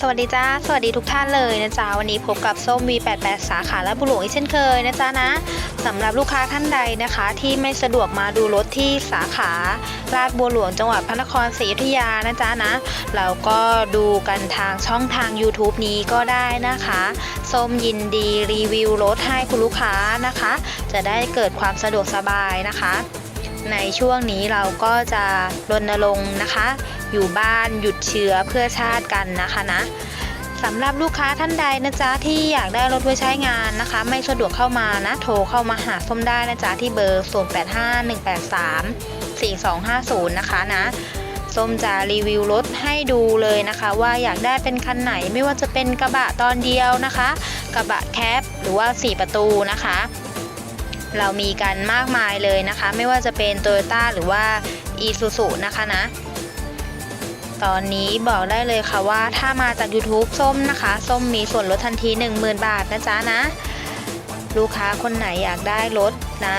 สวัสดีจ้า สวัสดีทุกท่านเลยนะจ๊ะวันนี้พบกับส้ม V88 สาขาและบุหลวงอีกเช่นเคยนะจ๊ะนะสำหรับลูกค้าท่านใดนะคะ ที่ไม่สะดวกมาดูรถที่สาขาลาดบัวหลวงจังหวัดพระนครศรีอยุธยานะจ๊ะนะเราก็ดูกันทางช่องทาง YouTube นี้ก็ได้นะคะส้มยินดีรีวิวรถให้คุณลูกค้านะคะ จะได้เกิดความสะดวกสบายนะคะ ในช่วงนี้เราก็จะรณรงค์นะคะ อยู่บ้านหยุดเชื้อเพื่อชาติกันนะคะนะสำหรับลูกค้าท่านใดนะจ๊ะที่อยากได้รถไว้ใช้งานนะคะ ไม่สะดวกเข้ามานะโทรเข้ามาหาส้มได้นะจ๊ะที่เบอร์ 0851834250 นะคะนะส้มจะรีวิวรถให้ดูเลยนะคะ ว่าอยากได้เป็นคันไหนไม่ว่าจะเป็นกระบะตอนเดียวนะคะ กระบะแคปหรือว่า 4 ประตูนะคะ เรามีกันมากมายเลยนะคะ ไม่ว่าจะเป็น Toyota หรือว่า Isuzu นะคะนะ ตอนนี้บอกได้เลยค่ะว่าถ้ามาจาก YouTube ส้มนะคะ ส้มมีส่วนลดทันที 10,000 บาทนะจ๊ะนะ ลูกค้าคนไหนอยากได้รถนะ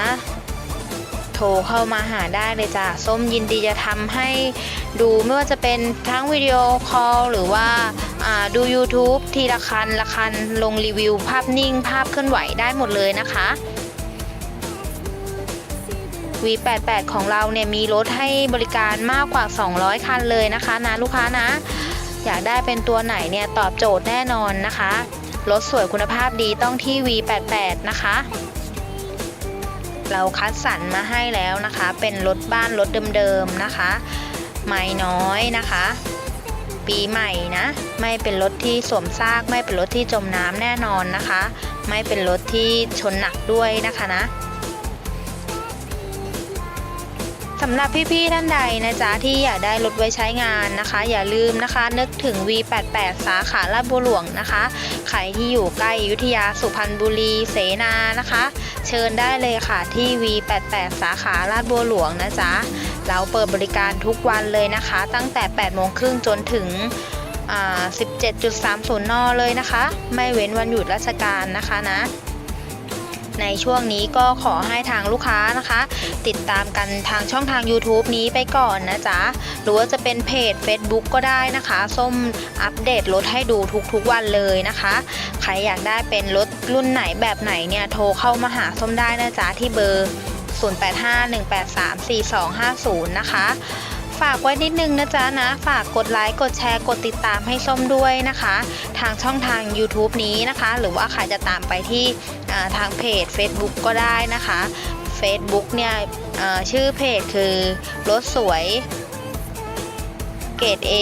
โทรเข้ามาหาได้เลยจ้ะส้มยินดีจะทำให้ดูไม่ว่าจะเป็นทั้งวิดีโอคอลหรือว่าอ่าดู YouTube ทีละคันละคันลงรีวิวภาพนิ่ง ภาพเคลื่อนไหวได้หมดเลยนะคะ V88 ของเราเนี่ยมีรถให้บริการมากกว่า 200 คันเลยนะคะนะลูกค้านะ อยากได้เป็นตัวไหนเนี่ยตอบโจทย์แน่นอนนะคะ รถสวยคุณภาพดีต้องที่ V88 นะคะ เราคัดสรรมาให้แล้วนะคะ เป็นรถบ้านรถเดิมๆนะคะ ไม่น้อยนะคะ ปีใหม่นะ ไม่เป็นรถที่สวมซากไม่เป็นรถที่จมน้ำแน่นอนนะคะ ไม่เป็นรถที่ชนหนักด้วยนะคะนะ สำหรับพี่ๆท่านใดนะจ๊ะที่อยากได้รถไว้ใช้งานนะคะ อย่าลืมนะคะ นึกถึง V88 สาขาลาดบัวหลวงนะคะใครที่อยู่ใกล้อยุธยาสุพรรณบุรีเสนานะคะ เชิญได้เลยค่ะที่ V88 สาขาลาดบัวหลวงนะจ๊ะเราเปิดบริการทุกวันเลยนะคะ ตั้งแต่8โมงครึ่งจนถึง17.30 น เลยนะคะ ไม่เว้นวันหยุดราชการนะคะนะ ในช่วงนี้ก็ขอให้ทางลูกค้านะคะ ติดตามกันทางช่องทาง YouTube นี้ไปก่อนนะจ๊ะหรือว่าจะเป็นเพจ Facebook ก็ได้นะคะ ส้มอัปเดตรถให้ดูทุกๆวันเลยนะคะ ใครอยากได้เป็นรถรุ่นไหนแบบไหนเนี่ยโทรเข้ามาหาส้มได้นะจ๊ะที่เบอร์ 0851834250 นะคะ ฝากไว้นิดนึงนะจ๊ะนะ ฝากกดไลค์ กดแชร์ กดติดตามให้ส้มด้วยนะคะ ทางช่องทาง YouTube นี้นะคะ หรือว่าใครจะตามไปที่ทางเพจ Facebook ก็ได้นะคะ Facebook เนี่ยชื่อเพจคือรถสวย เกรด A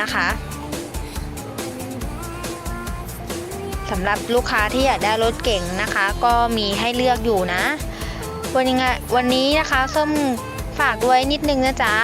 นะคะสำหรับลูกค้าที่อยากได้รถเก่งนะคะ ก็มีให้เลือกอยู่นะ วันนี้วันนี้นะคะส้ม ฝากด้วยนิดนึงนะจ๊ะ